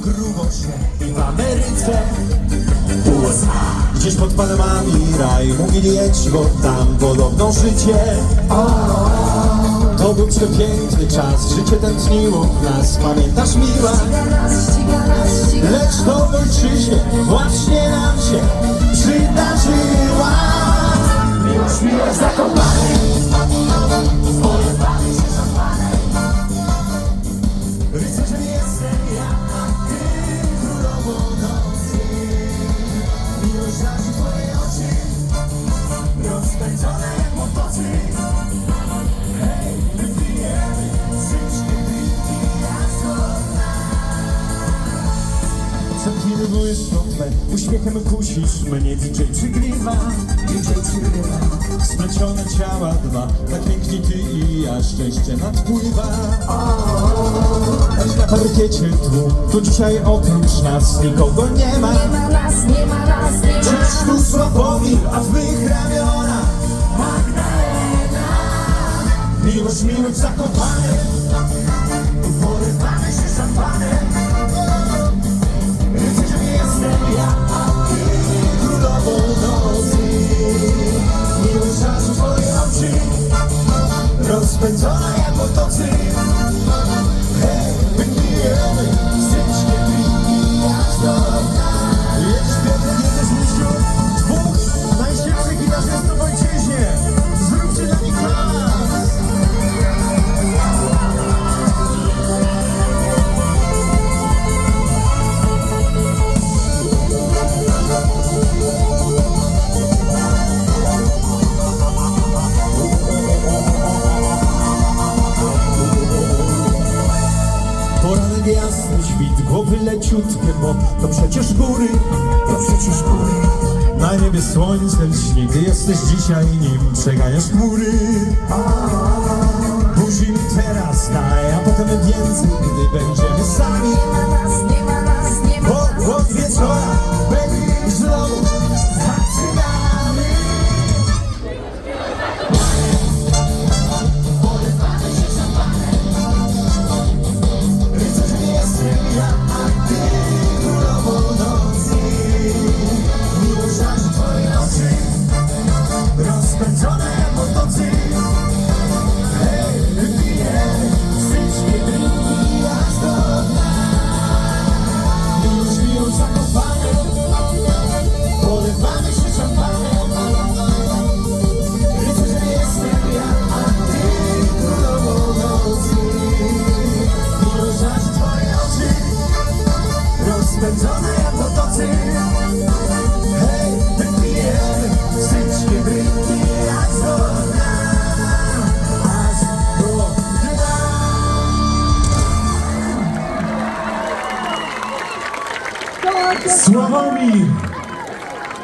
grubo się i w Ameryce USA. Gdzieś pod Panamami raj Mówili jedź, bo tam podobno życie. To był przepiękny czas Życie tętniło w nas. Pamiętasz miła? Lecz to w ojczyźnie Właśnie nam się Zamknijmy błysną twe, uśmiechem kusisz mnie DJ przygrywa DJ przygrywa. Splecione ciała dwa, tak pięknie ty i ja Szczęście nadpływa. Choć na parkiecie tłum, tu dzisiaj oprócz nas nikogo nie ma. Nie ma nas, nie ma nas, nie ma Czyż tu Sławomir, a w mych ramionach? Magdalena. Miłość, miłość zakopane Rozpędzona jak motocykl Hej, jasny świt, głowy leciutkie, bo to przecież góry, to przecież góry. Na niebie słońce lśni, gdy jesteś dzisiaj nim, przeganiasz chmury. Buzi mi teraz daj, a potem więcej, gdy będziemy sami. nas, nie ma nas, nie ma Bo od wieczora, rozpędzone jak motocykl. Hej, wszystkie drinki aż do dna. Aż do dna. Sławomir